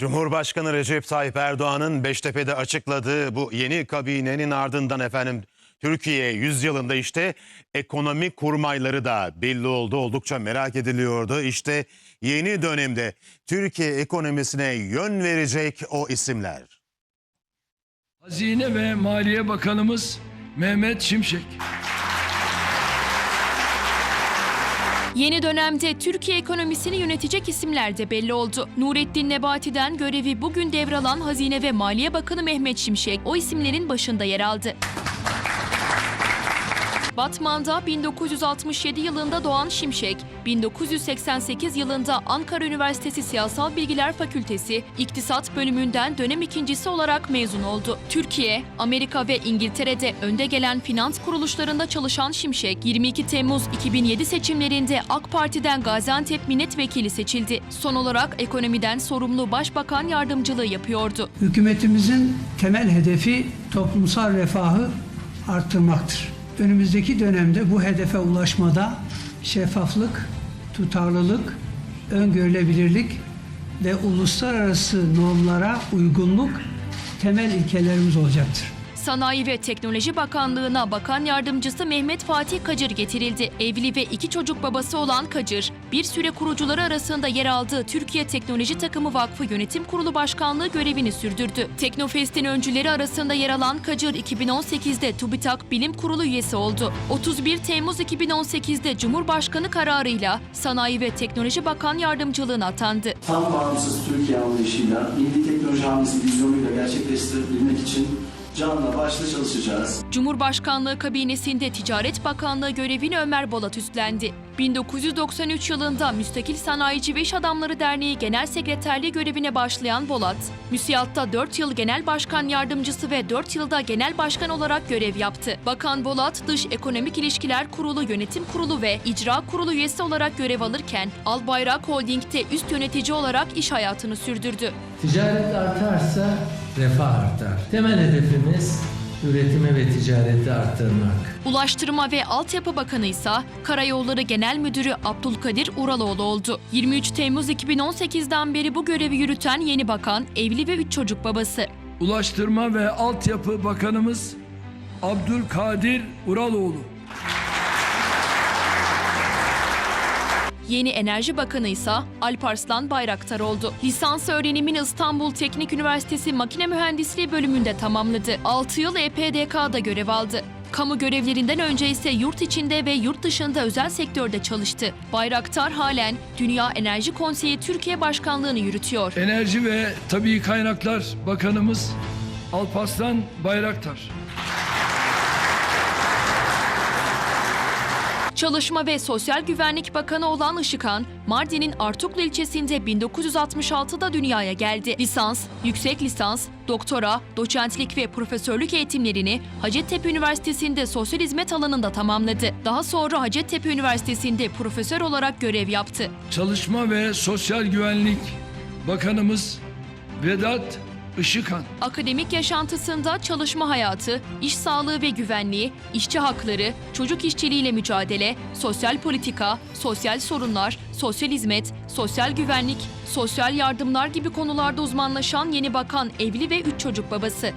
Cumhurbaşkanı Recep Tayyip Erdoğan'ın Beştepe'de açıkladığı bu yeni kabinenin ardından efendim Türkiye yüzyılında işte ekonomi kurmayları da belli oldu. Oldukça merak ediliyordu. İşte yeni dönemde Türkiye ekonomisine yön verecek o isimler. Hazine ve Maliye Bakanımız Mehmet Şimşek. Yeni dönemde Türkiye ekonomisini yönetecek isimler de belli oldu. Nurettin Nebati'den görevi bugün devralan Hazine ve Maliye Bakanı Mehmet Şimşek o isimlerin başında yer aldı. Batman'da 1967 yılında doğan Şimşek, 1988 yılında Ankara Üniversitesi Siyasal Bilgiler Fakültesi İktisat bölümünden dönem ikincisi olarak mezun oldu. Türkiye, Amerika ve İngiltere'de önde gelen finans kuruluşlarında çalışan Şimşek, 22 Temmuz 2007 seçimlerinde AK Parti'den Gaziantep milletvekili seçildi. Son olarak ekonomiden sorumlu başbakan yardımcılığı yapıyordu. Hükümetimizin temel hedefi toplumsal refahı arttırmaktır. Önümüzdeki dönemde bu hedefe ulaşmada şeffaflık, tutarlılık, öngörülebilirlik ve uluslararası normlara uygunluk temel ilkelerimiz olacaktır. Sanayi ve Teknoloji Bakanlığı'na bakan yardımcısı Mehmet Fatih Kacır getirildi. Evli ve iki çocuk babası olan Kacır, bir süre kurucuları arasında yer aldığı Türkiye Teknoloji Takımı Vakfı Yönetim Kurulu Başkanlığı görevini sürdürdü. Teknofest'in öncüleri arasında yer alan Kacır 2018'de TÜBİTAK Bilim Kurulu üyesi oldu. 31 Temmuz 2018'de Cumhurbaşkanı kararıyla Sanayi ve Teknoloji Bakan Yardımcılığına atandı. tam bağımsız Türkiye anlayışıyla, milli teknoloji hamlesi vizyonuyla gerçekleştirebilmek için canla başla çalışacağız. Cumhurbaşkanlığı kabinesinde Ticaret Bakanlığı görevini Ömer Bolat üstlendi. 1993 yılında Müstakil Sanayici ve İş Adamları Derneği Genel Sekreterliği görevine başlayan Bolat, MÜSİAD'da 4 yıl Genel Başkan Yardımcısı ve 4 yılda Genel Başkan olarak görev yaptı. Bakan Bolat, Dış Ekonomik İlişkiler Kurulu Yönetim Kurulu ve İcra Kurulu üyesi olarak görev alırken, Albayrak Holding'de üst yönetici olarak iş hayatını sürdürdü. Ticaret artarsa refah artar. Temel hedefimiz üretimi ve ticareti arttırmak. Ulaştırma ve Altyapı Bakanı ise Karayolları Genel Müdürü Abdülkadir Uraloğlu oldu. 23 Temmuz 2018'den beri bu görevi yürüten yeni bakan evli ve 3 çocuk babası. Ulaştırma ve Altyapı Bakanımız Abdülkadir Uraloğlu. Yeni Enerji Bakanı ise Alparslan Bayraktar oldu. Lisans öğrenimini İstanbul Teknik Üniversitesi Makine Mühendisliği bölümünde tamamladı. 6 yıl EPDK'da görev aldı. Kamu görevlerinden önce ise yurt içinde ve yurt dışında özel sektörde çalıştı. Bayraktar halen Dünya Enerji Konseyi Türkiye Başkanlığını yürütüyor. Enerji ve Tabii Kaynaklar Bakanımız Alparslan Bayraktar. Çalışma ve Sosyal Güvenlik Bakanı olan Işıkhan, Mardin'in Artuklu ilçesinde 1966'da dünyaya geldi. Lisans, yüksek lisans, doktora, doçentlik ve profesörlük eğitimlerini Hacettepe Üniversitesi'nde sosyal hizmet alanında tamamladı. Daha sonra Hacettepe Üniversitesi'nde profesör olarak görev yaptı. Çalışma ve Sosyal Güvenlik Bakanımız Vedat Işıkhan. Akademik yaşantısında çalışma hayatı, iş sağlığı ve güvenliği, işçi hakları, çocuk işçiliğiyle mücadele, sosyal politika, sosyal sorunlar, sosyal hizmet, sosyal güvenlik, sosyal yardımlar gibi konularda uzmanlaşan yeni bakan evli ve üç çocuk babası.